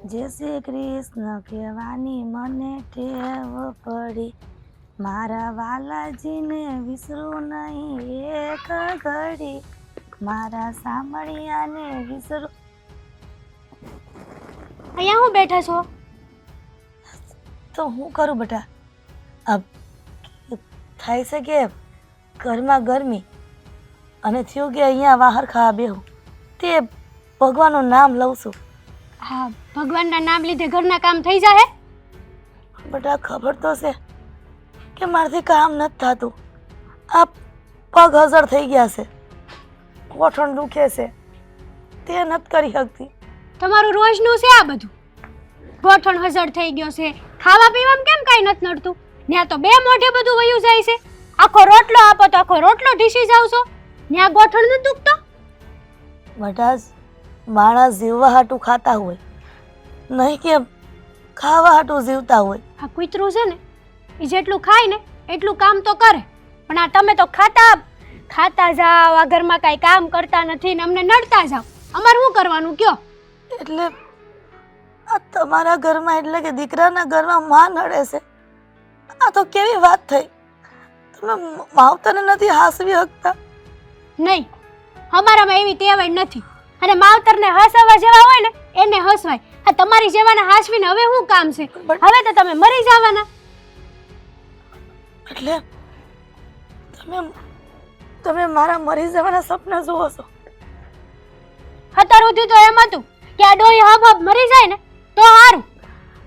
જય શ્રી કૃષ્ણ કહેવાની મને ટેવ પડી. મારા વાલાજીને વિસરું નહીં એક ઘડી. મારા સાંભળિયાને વિસરું અહીંયા હું બેઠા છો? તો હું કરું બેટા? આ થાય છે કે ઘરમાં ગરમી અને થયું કે અહીંયા વાહર ખાવા બેહું? તે ભગવાનનું નામ લઉં છું. હા ભગવાનના નામ લીધે ઘરના કામ થઈ જાય બધા ખબર તો છે કે મારાથી કામ નથી થતું. આ પગ હજર થઈ ગયા છે. ગોઠણ દુખે છે. તે નથી કરી શકતી. તમારું રોજનું છે આ બધું? ગોઠણ હઝર થઈ ગયો છે. ખાવા પીવામાં કેમ કાંઈ નથી નડતું? ત્યાં તો બે મોઢે બધું વયું જાય છે. આખો રોટલો આપો તો આખો રોટલો ઢીસી જાવ છો. ત્યાં ગોઠણ નથી દુખતો? બધા માણસ જીવવા હાટું ખાતા હોય. નહીં કે ખાવા હાટું જીવતા હોય. આ કૂતરું છે ને એ જેટલું ખાય ને એટલું કામ તો કરે. પણ આ તમે તો ખાતા ખાતા જાઓ આ ઘરમાં કાંઈ કામ કરતા નથી ને અમને નડતા જાઓ. અમારે શું કરવાનું કયો? એટલે આ તમારા ઘરમાં એટલે કે દીકરાના ઘરમાં માં નડે છે. આ તો કેવી વાત થઈ? તમે માવતરને નથી હાસવી શકતા નહીં અમારામાં એવી ટેવ નથી. અને માવતરને હસવા જેવા હોય ને એને હસવાય. આ તમારી જેવાના હાશવીને હવે શું કામ છે? હવે તો તમે મરી જવાના. એટલે તમે તમે મારા મરી જવાના સપના જુઓ છો. અત્યાર સુધી તો એમ હતું કે આ ડોહી હબ હબ મરી જાય ને તો સારું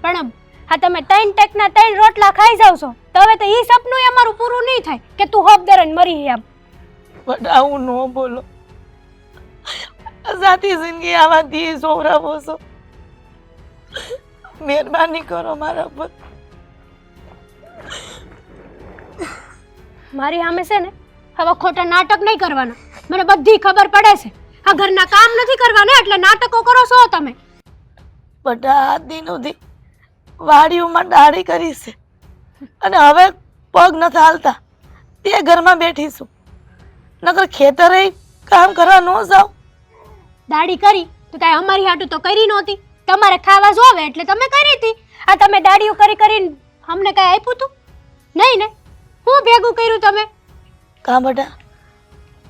પણ આ તમે ત્રણ ટેકના ત્રણ રોટલા ખાઈ જાવ છો તો હવે તો એ સપનું અમારું પૂરું નહીં થાય કે તું હબ દરન મરી એમ બટ આવું ન બોલો. સાથી જિંદગી આવાથી સોવરાવો છો. મહેરબાની કરો મારા પર. મારી સામે છે ને હવે ખોટા નાટક નહીં કરવાના. મને બધી ખબર પડે છે. આ ઘરના કામ નથી કરવાના એટલે નાટકો કરો છો તમે. બધા આ દિનોથી વાડીઓમાં દાઢી કરી છે. અને હવે પગ નથી હાલતા. તે ઘરમાં બેઠી છું. નકર ખેતરે કામ કરવા ન જાવ દાઢી કરી તો કાંઈ અમારી હાટું તો કરી નહોતી. તમારે ખાવા જોવે એટલે તમે કરી હતી આ તમે દાડીઓ કરી કરીને અમને કાંઈ આપ્યું હતું નહીં ને? હું ભેગું કર્યું તમે? કા બેટા?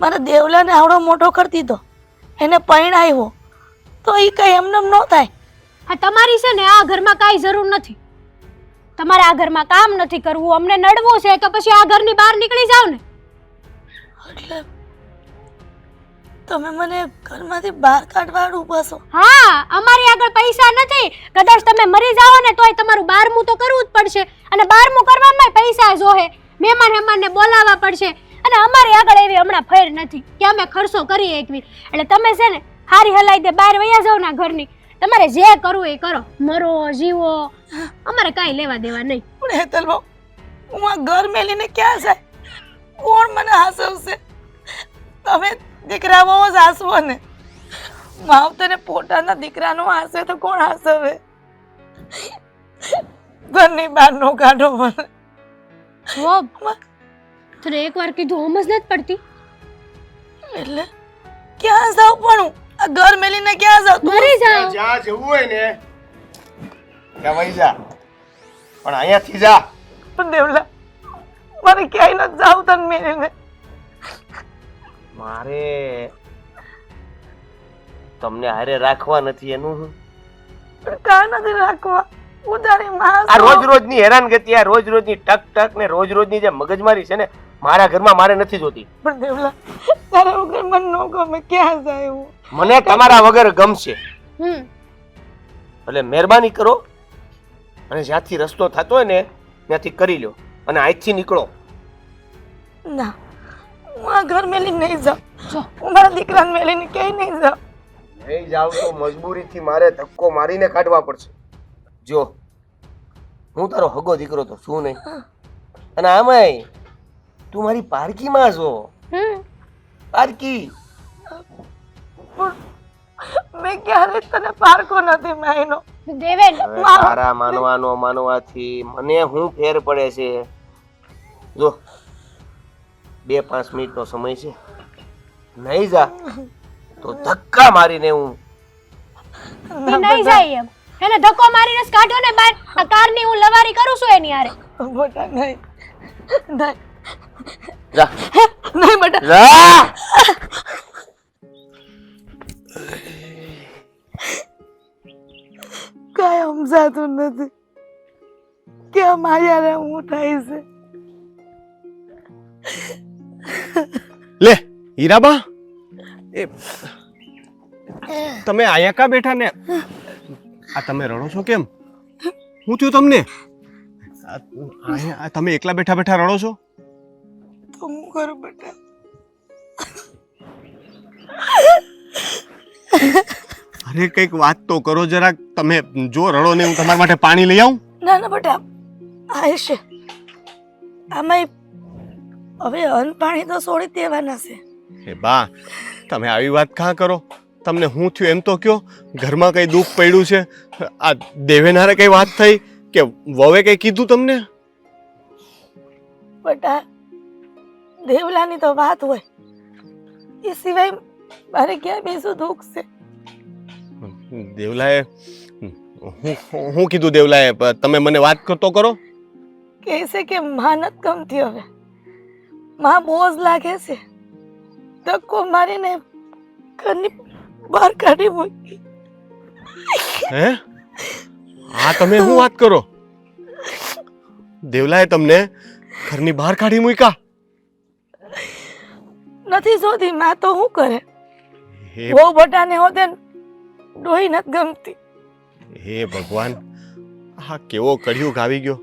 મારા દેવલાને આવડો મોટો કરતી તો એને પરણાવ્યો તો એ કઈ એમને એમ ન થાય. આ તમારી છે ને આ ઘરમાં કાંઈ જરૂર નથી. તમારે આ ઘરમાં કામ નથી કરવું. અમને નડવું છે તો પછી આ ઘરની બહાર નીકળી જાવ ને? એટલે તમે મને ઘરમાંથી બહાર કાઢવા ઊભા છો. હા અમારી આગળ પૈસા નથી. કદાચ તમે મરી જાઓ ને તોય તમારું બારમું તો કરવું જ પડશે. અને બારમું કરવામાં પૈસા જોહે. મહેમાન હેમાનને બોલાવવા પડશે. અને અમારી આગળ એવી હમણાં ફેર નથી. કે અમે ખર્ચો કરીએ એકવી એટલે તમે છે ને હારી હલાઈ દે બહાર વયા જાઓ ના ઘરની. તમારે જે કરવું એ કરો. મરો જીવો. અમારે કાંઈ લેવા દેવા નહીં. પણ હેતલ હું આ ઘર મેલીને ક્યાં જાય? કોણ મને હાસવશે? તમે દીકરાઓ જ હાસવો ને માવતરે પોતાના દીકરાનો હાસે તો કોણ હાસવે? ઘરની બહાર નો કાઢો મને. જો તને એકવાર કીધું જ નથી પડતી? એટલે ક્યાં જાવ પણ હું? આ ઘર મેલીને ક્યાં જાવ મરી જાઓ જ્યાં જવું હોય ને ત્યાં વહી જા. પણ અહીંયાથી જા. પણ દેવલા મારે ક્યાંય ન જાવ તને મેલીને. મારે તમને હારે રાખવા નથી એનું હું. કા નથી રાખવા? ઉધારી માં આ રોજ રોજની હેરાનગતિ આ રોજ રોજની ટક ટક ને રોજ રોજની જે મગજમારી છે ને મારા ઘરમાં મારે નથી જોતી. પણ દેવલા તારા વગર મને ન ગમે ક્યાં જાય હું? મને તમારા વગર ગમશે. હમ. એટલે મહેરબાની કરો અને જ્યાંથી રસ્તો થતો હોય ને ત્યાંથી કરી લો અને અહીંથી નીકળો. ના. હું આ ઘર મેલી નહીં જાઉં. જો. હું મારા દીકરાને મેલીને ક્યાંય નહીં જાઉં. નહીં જાવ તો મજબૂરીથી મારે ધક્કો મારીને કાઢવા પડશે. જો હું તારો હગો દીકરો તો શું નહીં. અને આમાંય તું મારી પારકીમાં છો. પાર્કી પારકી. પણ મેં ક્યારે તને પારકો નથી માયનો? દેવેન મારા તારા માનવાનો માનવાથી મને હું ફેર પડે છે. જો બે પાંચ મિનિટનો સમય છે. નહીં જા તો ધક્કા મારીને હું નહીં જાય એમ. એને ધક્કો મારીને કાઢો કાઢ્યો ને બહાર આ કારની હું લવારી કરું છું એની હારે. બેટા નહીં. નહીં. જા. નહીં બેટા જા. કાંઈ સમજાતું નથી. કે મારી માયાને હું થાય છે લે હીરાબા. એ તમે અહીંયા કા બેઠા ને? આ તમે રડો છો કેમ? હું થયું તમને? તમે એકલા બેઠા બેઠા રડો છો? તો હું કરું બેટા? અરે કંઈક વાત તો કરો જરાક. તમે જો રડો ને હું તમારા માટે પાણી લઈ આવું. ના ના બેટા. આયશે આમાં હવે અન્ન પાણી તો છોડી દેવાના છે. હે બા તમે આવી વાત કાં કરો? તમને હું થયું એમ તો કયો ઘરમાં કઈ દુઃખ પડ્યું છે? આ દેવેનારે કઈ વાત થઈ કે વવે કઈ કીધું તમને? બટા દેવલાની તો વાત હોય. એ સિવાય મારે ક્યાં બીજું દુઃખ છે. દેવલાએ હું હું કીધું દેવલાએ તમે મને વાત કરતો કરો. કહે છે કે માનત ગમતી હવે. માં બોજ લાગે છે. ધક્કો મારીને ઘરની બહાર કાઢી મૂકી. હે? હા તમે શું વાત કરો? દેવલાએ તમને ઘરની બહાર કાઢી મૂક્યા? નથી જોતી માં તો શું કરે? બહુ બટાને હોતે ડોહી નથી ગમતી. હે ભગવાન આ કેવો કળિયુગ ગાવી ગયો.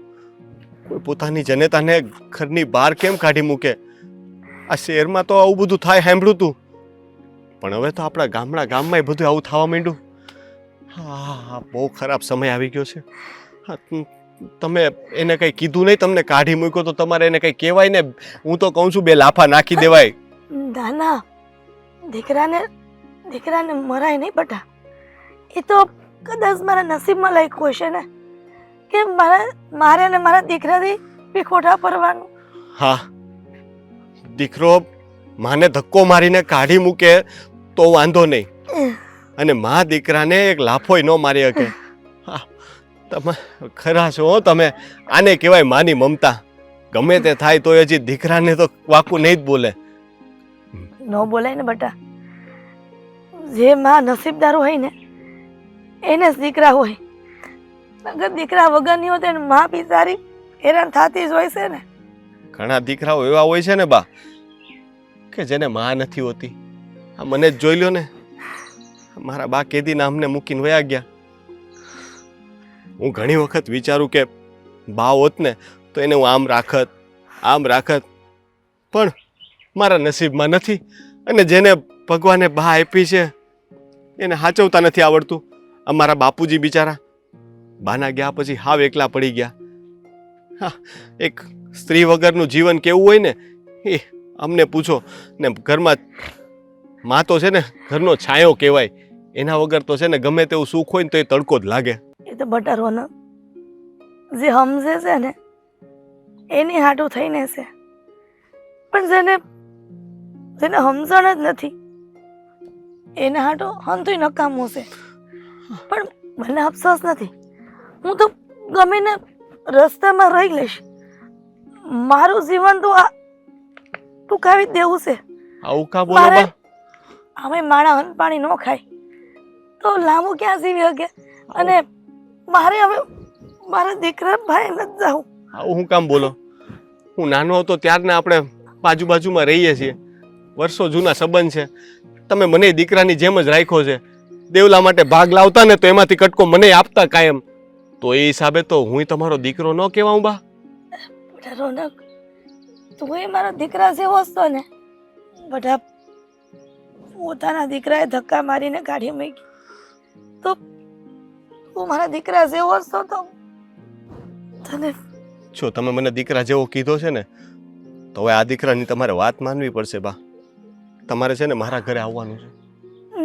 કોઈ પોતાની જનેતાને ઘરની બહાર કેમ કાઢી મૂકે? આ શહેરમાં તો આવું બધું થાય સાંભળ્યું તું. પણ હવે તો આપણા ગામડા ગામમાં બધું આવું થવા માંડ્યું. હા બહુ ખરાબ સમય આવી ગયો છે. હા, તમે એને કંઈ કીધું નહીં તમને કાઢી મૂક્યો તો તમારે એને કંઈ કહેવાય ને? હું તો કહું છું બે લાફા નાખી દેવાય. ના ના દીકરાને દીકરાને મરાય નહીં બટા. એ તો કદાચ મારા નસીબમાં લખ્યું હશે ને કે મારા મારે ને મારા દીકરાથી પીખોટા પરવાનું હા દીકરો માને ધક્કો મારીને કાઢી મૂકે તો વાંધો નહીં. અને મા દીકરાને એક લાફોય ન મારી શકે. તમે ખરા છો તમે. આને કહેવાય માની મમતા. ગમે તે થાય તો હજી દીકરાને તો વાકું નહીં જ બોલે. ન બોલાય ને બટા. જે માં નસીબદાર હોય ને એને જ દીકરા હોય. અગર દીકરા વગરની હોત મા માં બિચારી હેરાન થતી જ હોય છે ને. ઘણા દીકરાઓ એવા હોય છે ને બા કે જેને માં નથી હોતી? આ મને જ જોઈ લ્યો ને મારા બા કેદીના અમને મૂકીને વયા ગયા. હું ઘણી વખત વિચારું કે બા હોત ને, તો એને હું આમ રાખત આમ રાખત. પણ મારા નસીબમાં નથી અને જેને ભગવાને બા આપી છે, એને હાચવતા નથી આવડતું. અમારા બાપુજી બિચારા બાના ગયા પછી હાવ એકલા પડી ગયા. હા, એક સ્ત્રી વગરનું જીવન કેવું હોય ને, એ અમને પૂછો. ને ઘરમાં માં તો છે ને ઘરનો છાંયો કહેવાય. એના વગર તો છે ને ગમે તેવું સુખ હોય ને તો એ તડકો જ લાગે. એ તો બટરવાનો જે સમજે છે ને, એની હાટું થઈને છે. પણ જેને જેને સમજણ જ નથી, એના હમ હંતુય નકામું છે. પણ મને અફસોસ નથી. હું તો ગમે ને રસ્તામાં રહી લઈશ. મારું જીવન તો આ ટૂંકાવી જ દેવું છે. આવું કા બોલો બા? અમે માણા અન્ન પાણી ન ખાય. તો લાંબુ ક્યાં જીવી શકે અને મારે હવે મારા દીકરા ભાઈ નથી જાઉં. આવું હું કામ બોલો? હું નાનો હતો ત્યારના આપણે બાજુ બાજુમાં રહીએ છીએ. વર્ષો જૂના સંબંધ છે. તમે મને દીકરાની જેમ જ રાખ્યો છે. દેવલા માટે ભાગ લાવતા ને તો એમાંથી કટકો મને આપતા કાયમ. તો એ હિસાબે તો હું તમારો દીકરો ન કહેવાઉં બા? રોનક તું એ મારો દીકરા જેવો હતો ને? બધા પોતાના દીકરાએ ધક્કા મારીને કાઢી મૂકી. તો તું મારા દીકરા જેવો હતો તો તો તને જો તમે મને દીકરા જેવો કીધો છે ને તો હવે આ દીકરાની તમારે વાત માનવી પડશે બા. તમારે છે ને મારા ઘરે આવવાનું છે.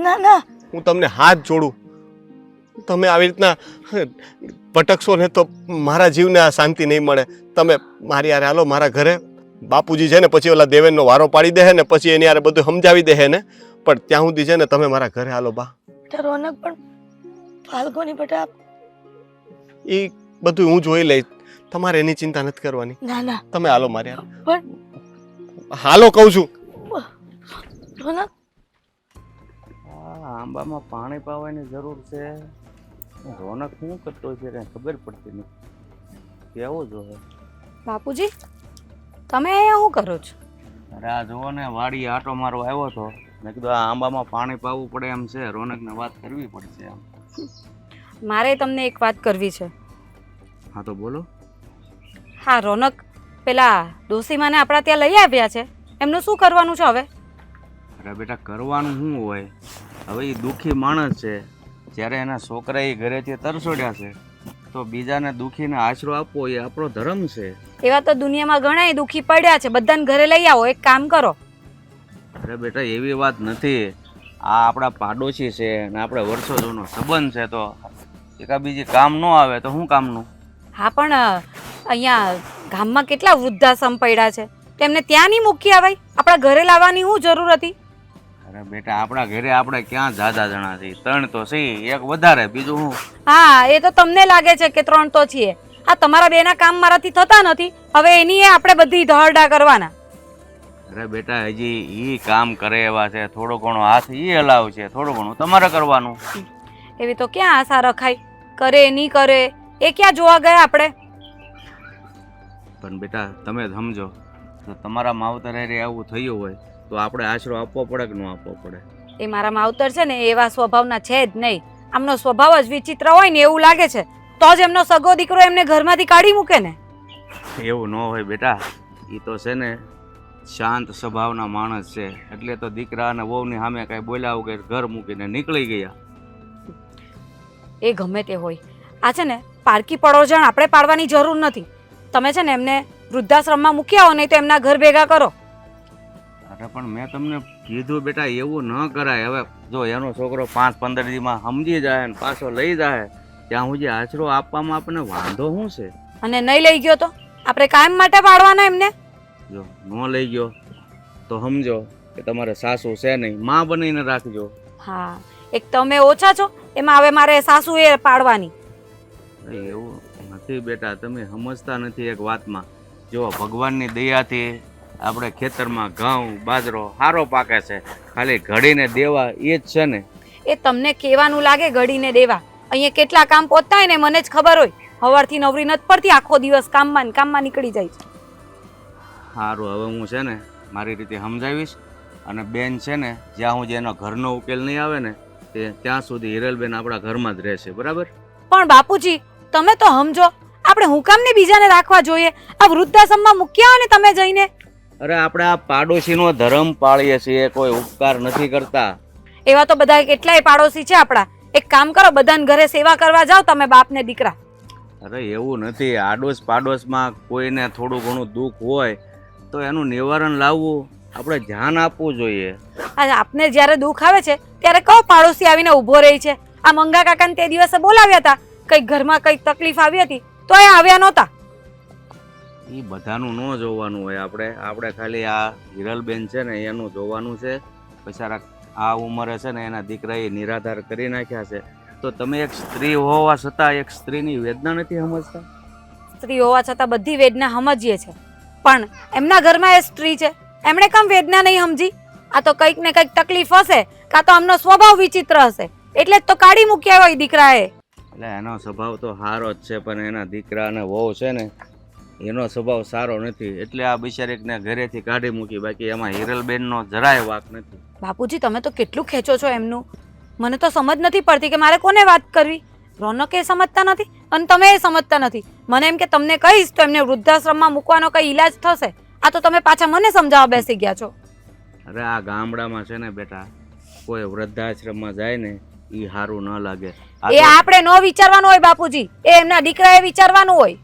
ના ના. હું તમને હાથ જોડું. તમે આવી રીતના પટકશો ને તો મારા જીવને આ શાંતિ નહીં મળે. તમે મારી આરે હાલો મારા ઘરે. બાપુજી છે ને પછી ઓલા દેવેનનો વારો પાડી દે ને પછી એની આરે બધું સમજાવી દે ને. પણ ત્યાં સુધી છે ને તમે મારા ઘરે હાલો બા. રોનક પણ ફાલ્ગોની બેટા એ બધું હું જોઈ લઈશ. તમારે એની ચિંતા નથી કરવાની. ના ના. તમે હાલો મારે હાલો. કહું છું. રોનક. આંબામાં પાણી પાવાની જરૂર છે. રોનક શું કરતો છે કઈ ખબર પડતી નથી. કેવો જોવે? બાપુજી તમે અહીંયા શું કરો છો? અરે આ જુઓ ને વાડી આટો મારો આવ્યો હતો મેં કીધું આ આંબામાં પાણી પાવું પડે એમ છે રોનકને વાત કરવી પડશે એમ. મારે તમને એક વાત કરવી છે. હા તો બોલો. હા રોનક પેલા ડોસીમાને આપણા ત્યાં લઈ આવ્યા છે. એમનું શું કરવાનું છે હવે? અરે બેટા કરવાનું શું હોય? હવે એ દુઃખી માણસ છે. જ્યારે એના છોકરા એ ઘરેથી તરસોડ્યા છે તો બીજાને દુઃખીને આશરો આપવો એ આપણો ધર્મ છે. એવા તો દુનિયામાં ઘણા દુઃખી પડ્યા છે. બધાને ઘરે લઈ આવો. એક કામ કરો. અરે બેટા એવી વાત નથી. આ આપણા પાડોશી છે અને આપણે વર્ષો જૂનો સંબંધ છે તો એકા બીજી કામ ન આવે તો શું કામનું? હા પણ અહીંયા ગામમાં કેટલા વૃદ્ધાશ્રમ પડ્યા છે? તેમને ત્યાં નહીં મૂકી આવાય આપણા ઘરે લાવવાની શું જરૂર હતી? અરે બેટા આપણા ઘરે આપણે ક્યાં જાજા જણા છીએ? ત્રણ તો છે એક વધારે બીજું શું? હા એ તો તમને લાગે છે કે ત્રણ તો છીએ. આ તમારા બેના કામ મારાથી થતા નથી. હવે એની એ આપણે બધી ધોરડા કરવાના. અરે બેટા હજી ઈ કામ કરે એવા છે. થોડો ઘણો હાથ ઈ હલાવ છે. થોડું ઘણું તમારે કરવાનું. એવી તો ક્યાં આશા રખાય? કરે નહીં કરે. એ ક્યાં જોવા ગયા આપણે? પણ બેટા તમે સમજો. તો તમારા માવતર આવું થયું હોય તો આપણે આશરો આપવો પડે કે ન આપવો પડે? એ મારા માવતર છે ને એવા સ્વભાવના છે જ નહીં. આમનો સ્વભાવ જ વિચિત્ર હોય ને એવું લાગે છે. તો જ એમનો સગો દીકરો એમને ઘરમાંથી કાઢી મૂકે ને. એવું ન હોય બેટા. એ તો છે ને શાંત સ્વભાવના માણસ છે. એટલે તો દીકરા અને વહુની સામે કાંઈ બોલ્યા વગર ઘર મૂકીને નીકળી ગયા. એ ગમે તે હોય. આ છે ને પારકી પડોજણ આપણે પાડવાની જરૂર નથી. તમે છે ને એમને વૃદ્ધાશ્રમમાં મૂક્યા આવો નહીં તો એમના ઘર ભેગા કરો. અરે પણ મેં તમને કીધું બેટા એવું ન કરાય. હવે જો એનો છોકરો પાંચ પંદર દીમાં સમજી જાય ને પાછો લઈ જાય. ત્યાં હું જે આશરો આપવામાં આપણને વાંધો શું છે? અને નહીં લઈ ગયો તો? આપણે કાયમ માટે પાડવાના એમને? જો ન લઈ ગયો તો સમજો કે તમારે સાસુ છે નહીં માં બનીને રાખજો. હા એક તમે ઓછા છો એમાં હવે મારે સાસુ એ પાડવાની. એવું નથી બેટા તમે સમજતા નથી એક વાતમાં. જો ભગવાનની દયાથી આપણે ખેતરમાં ઘઉં બાજરો સારો પાકે છે. ખાલી ઘડીને દેવા એ જ છે ને. એ તમને કહેવાનું લાગે ઘડીને દેવા. અહીંયા કેટલા કામ પહોંચતા હોય ને મને જ ખબર હોય. સવારથી નવરી નથી પડતી આખો દિવસ કામમાં ને કામમાં નીકળી જાય છે. સારું હવે હું છે ને મારી રીતે સમજાવીશ. અને બેન છે ને જ્યાં હું એનો ઘરનો ઉકેલ નહીં આવે ને તે ત્યાં સુધી હિરલબેન આપણા ઘરમાં જ રહેશે બરાબર? પણ બાપુજી તમે તો સમજો આપણે હું કામને બીજાને રાખવા જોઈએ? આ વૃદ્ધાશ્રમમાં મૂક્યા ને તમે જઈને? અરે આપણે આ પાડોશીનો ધર્મ પાળીએ છીએ કોઈ ઉપકાર નથી કરતા. એવા તો બધા કેટલાય પાડોશી છે આપણા. એક કામ કરો બધાને ઘરે સેવા કરવા જાઓ તમે બાપ ને દીકરા. અરે એવું નથી આડોશ પાડોશમાં કોઈને થોડું ઘણું દુઃખ હોય તો એનું નિવારણ લાવવું આપણે ધ્યાન આપવું જોઈએ. અને આપને જ્યારે દુઃખ આવે છે ત્યારે કયો પાડોશી આવીને ઊભો રહી છે. આ મંગા કાકાને તે દિવસે બોલાવ્યા હતા કંઈક ઘરમાં કંઈક તકલીફ આવી હતી તો એ આવ્યા નહોતા. એ બધાનું ન જોવાનું હોય આપણે આપણે ખાલી આ હિરલબેન છે ને એનું જોવાનું છે. બિચારા આ ઉંમરે છે ને એના દીકરાએ નિરાધાર કરી નાખ્યા છે. તો તમે એક સ્ત્રી હોવા છતાં એક સ્ત્રીની વેદના નથી સમજતા? સ્ત્રી હોવા છતાં બધી વેદના સમજીએ છે પણ એમના ઘરમાં એ સ્ત્રી છે. એમણે કેમ વેદના નહીં સમજી? આ તો કંઈક ને કંઈક તકલીફ હશે કાં તો આમનો સ્વભાવ વિચિત્ર હશે. એટલે જ તો કાઢી મૂક્યા હોય દીકરાએ. એટલે એનો સ્વભાવ તો સારો જ છે પણ એના દીકરા અને વહુ છે ને એનો સ્વભાવ સારો નથી. એટલે આ બિચારીકને ઘરેથી કાઢી મૂકી બાકી એમાં હિરલબેનનો જરાય વાક નથી. બાપુજી તમે તો કેટલું ખેંચો છો એમનું? મને તો સમજ નથી પડતી કે મારે કોને વાત કરવી. રોનક એ સમજતા નથી અને તમે એ સમજતા નથી. મને એમ કે તમને કહીશ તો એમને વૃદ્ધાશ્રમમાં મૂકવાનો કઈ ઈલાજ થશે? આ તો તમે પાછા મને સમજાવવા બેસી ગયા છો. અરે આ ગામડામાં છે ને બેટા કોઈ વૃદ્ધાશ્રમમાં જાય ને એ સારું ન લાગે. એ આપણે ન વિચારવાનું હોય બાપુજી. એ એમના દીકરાએ વિચારવાનું હોય.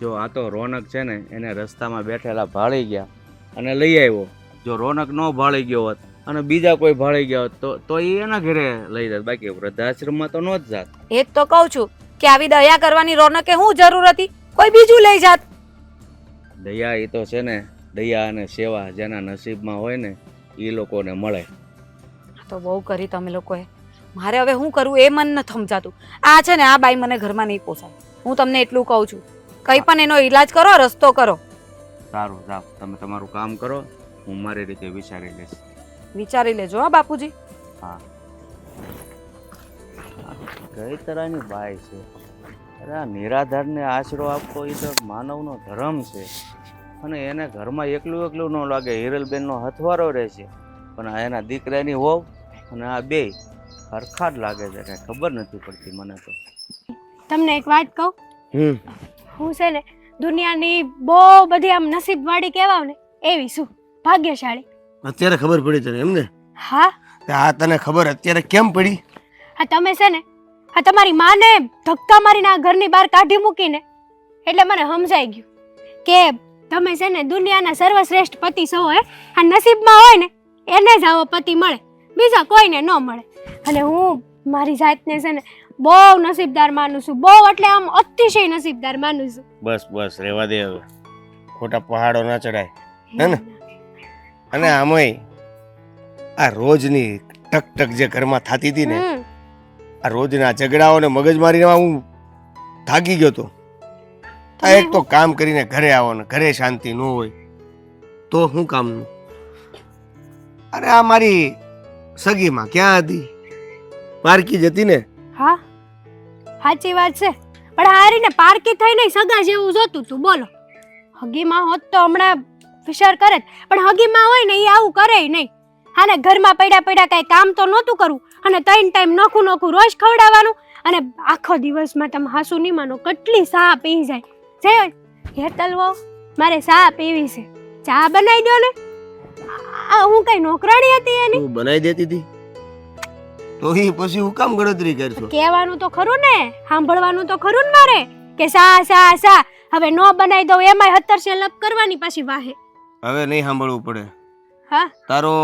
જો આ તો રોનક છે ને એને રસ્તામાં બેઠેલા ભાળી ગયા અને લઈ આવ્યો. જો રોનક ન ભાળી ગયો હોત અને બીજા કોઈ ભાળી ગયા હોત તો તો એ એના ઘરે લઈ જાત. બાકી વૃદ્ધાશ્રમમાં તો ન જ જાત. એ જ તો કહું છું કે આવી દયા કરવાની રોનકે શું જરૂર હતી? કોઈ બીજું લઈ જાત? દયા એ તો છે ને દયા અને સેવા જેના નસીબમાં હોય ને એ લોકોને મળે. તો બહુ કરી તમે લોકોએ. મારે હવે શું કરવું એ મન નથી સમજાતું આ છે ને આ બાઈ મને ઘરમાં નહીં પોસાય. હું તમને એટલું કહું છું. કંઈ પણ એનો ઈલાજ કરો રસ્તો કરો. સારું જાઓ. તમે તમારું કામ કરો હું મારી રીતે વિચારી લઈશ. વિચારી લેજો હા બાપુજી? હા. કઈ તરહની બાઈ છે. અરે આ નિરાધારને આશરો આપવો એ તો માનવનો ધર્મ છે. અને એને ઘરમાં એકલું એકલું ન લાગે હિરલબેનનો હથવારો રહે છે. પણ આ એના દીકરાની હોવ અને આ બે હરખા જ લાગે છે કાંઈ ખબર નથી પડતી મને તો. તમને એક વાત કહું? હમ. હું છે ને દુનિયાની બહુ બધી આમ નસીબવાળી કહેવાવ ને એવી શું ભાગ્યશાળી. અત્યારે ખબર પડી તને એમ ને હા આ તને ખબર અત્યારે કેમ પડી? હા તમે છે ને હા તમારી માને ધક્કા મારીને આ ઘરની બહાર કાઢી મૂકીને એટલે મને સમજાઈ ગયું કે તમે છે ને દુનિયાના સર્વશ્રેષ્ઠ પતિ છો હે? આ નસીબમાં હોય ને એને જ આવો પતિ મળે બીજા કોઈને ન મળે. અને હું મારી જાતને છે ને બહુ નસીબદાર માનું છું. બહુ એટલે આમ અતિશય નસીબદાર માનું છું. બસ બસ રેવા દે હવે. ખોટા પહાડો ના ચડાય. હે ને? અને આમય આ રોજની ટક ટક જે ઘરમાં થતી હતી ને આ રોજના ઝઘડાઓ ને મગજમારીમાં હું થાકી ગયો તો. આ એક તો કામ કરીને ઘરે આવો ને ઘરે શાંતિ ન હોય તો શું કામનું અરે આ મારી સગીમાં ક્યાં હતી? પારકી જતી ને? હા? સાચી વાત છે. પણ હારીને પારકી થઈ નહીં, સગા જેવું જોતું તું, બોલો. હગીમાં હોત તો હમણાં વિચાર કરે. પણ હગીમાં હોય ને એ આવું કરે નહીં. હાને ઘરમાં પડ્યા પડ્યા કાંઈ કામ તો નહોતું કરવું, અને ત્રણ ટાઈમ નોખું નોખું રોજ ખવડાવવાનું, અને આખો દિવસમાં તમે હાસુ નહીં માનો, કેટલી સા પી જાય. જે હેતલ વહુ મારે સા પીવી છે. ચા બનાવી દો ને હું કઈ નોકરાણી હતી એની? બનાવી દેતી હતી તો એ પછી હું કામ ગણતરી કરશો? કહેવાનું તો ખરું ને સાંભળવાનું તો ખરું ને મારે કે સા સા સા હવે નો બનાવી દઉં એમાંય હતર લપ કરવાની પાછી વાહે. હવે નહીં સાંભળવું પડે. હા? તારો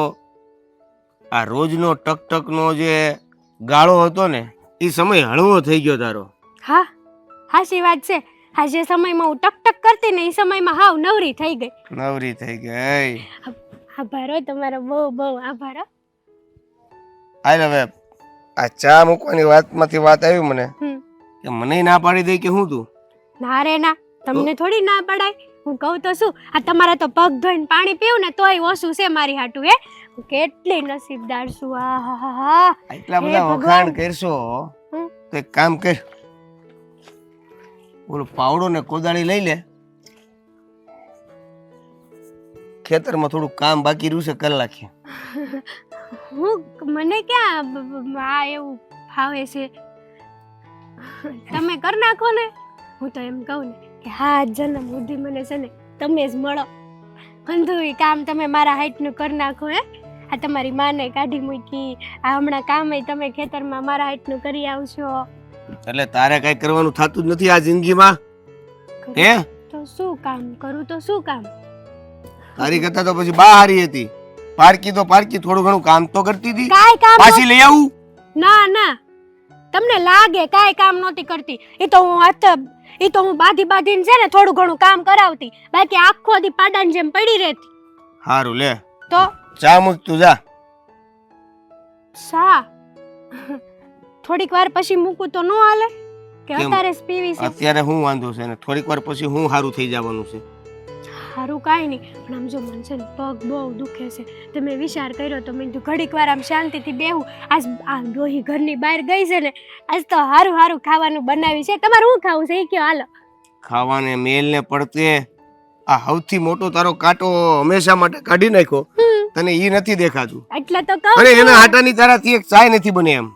આ રોજનો ટક ટકનો જે ગાળો હતો ને એ સમય હળવો થઈ ગયો તારો. હા હાચી વાત છે. હા જે સમયમાં હું ટક ટક કરતી ને એ સમયમાં હાવ નવરી થઈ ગઈ. નવરી થઈ ગઈ આભારો હો તમારો બહુ બહુ આભાર આઈ લવ હવે આ ચા મૂકવાની વાતમાંથી વાત આવી મને. હમ. કે મને ના પાડી દે કે હું તું ના રે ના તમને થોડી ના પડાય. હું કહું તો શું આ તમારા તો પગ ધોઈને પાણી પીવું ને તોય ઓછું છે મારી હાટું હે? હું કેટલી નસીબદાર છું આ હા હા હા. બધા ભગવાન. વખાણ કરશો હમ. તો એક કામ કર ઓલો પાવડો ને કોદાળી લઈ લે. ખેતરમાં થોડું કામ બાકી રહ્યું છે કરી નાખીએ હું મને ક્યાં આ એવું ફાવે છે? તમે કરી નાખો ને. હું તો એમ કહું ને કે હા જન્મ બુદ્ધિ મને છે ને તમે જ મળો. અંધું કામ તમે મારા હાઈટનું કરી નાખો હે. આ તમારી માને કાઢી મૂકી આ હમણાં કામે તમે ખેતરમાં મારા હાઈટનું કરી આવશો. એટલે તારે કઈ કરવાનું થતું જ નથી આ જિંદગીમાં? હે? તો શું કામ? કરું તો શું કામ? તારી કરતા તો પછી બા હારી હતી. પારકી તો પારકી થોડું ઘણું કામ તો કરતી હતી. કાંઈ કામ પાછી લઈ આવું? ના ના. તમને લાગે કાંઈ કામ નહોતી કરતી. એ તો હું હાથ એ તો હું બાધી બાધીને છે ને થોડું ઘણું કામ કરાવતી. બાકી આખો દી પાડાની જેમ પડી રહેતી. હારું લે. તો? ચા મૂક તું જા. સા. થોડીક વાર પછી મૂકું તો ન હાલે. કે અત્યારે જ પીવી છે. અત્યારે હું વાંધો છે ને? થોડીક વાર પછી હું સારું થઈ જવાનું છે. સારું કાંઈ નહીં. પણ આમ જો મન છે ને પગ બહુ દુખે છે. તો મેં વિચાર કર્યો તો મેં કીધું ઘડીક વાર આમ શાંતિથી બેહું. આજ આ ડોહી ઘરની બહાર ગઈ છે ને આજ તો સારું સારું ખાવાનું બનાવી છે. તમારે શું ખાવું છે? એ કયો હાલો. ખાવાને મેલ ને પડતે. આ સૌથી મોટો તારો કાંટો હંમેશા માટે કાઢી નાખ્યો. તને ઈ નથી દેખાતું. એટલે તો કહું અરે એના આટાની તારાથી એક ચાય નથી બને એમ.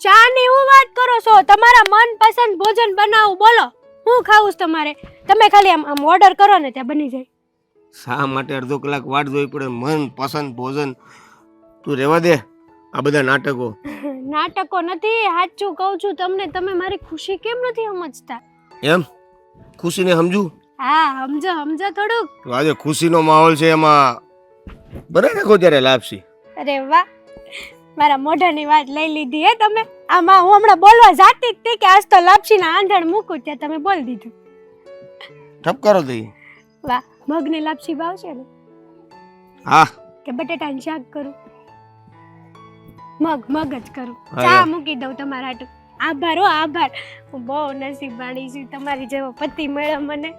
ચા ની હું વાત કરો છો? તમારા મનપસંદ ભોજન બનાવું બોલો. હું ખાવું છું તમારે? તમે ખાલી આમ આમ ઓર્ડર કરો ને ત્યાં બની જાય. શા માટે અડધો કલાક વાટ જોઈ પડે? મન પસંદ ભોજન. તું રહેવા દે આ બધા નાટકો. નાટકો નથી સાચું કહું છું તમને તમે મારી ખુશી કેમ નથી સમજતા? એમ? ખુશીને સમજુ? હા સમજો સમજો થોડુંક. આજે ખુશીનો માહોલ છે એમાં. બરાબર નાખો ત્યારે લાપસી અરે વાહ. મારા મોઢાની વાત લઈ લીધી હે તમે. આમાં હું હમણાં બોલવા જાતી જ તે કે આજ તો લાપસીના આંધણ મૂકું ત્યાં તમે બોલ દીધું. ઠપ કરો તો ઈ. વાહ મગની લાપસી ભાવશે ને? હા. કે બટેટાનું શાક કરું? મગ મગ જ કરું. ચા મૂકી દઉં તમારા હાટુ. આભાર હો આભાર. હું બહુ નસીબવાળી છું તમારી જેવો પતિ મળ્યો મને.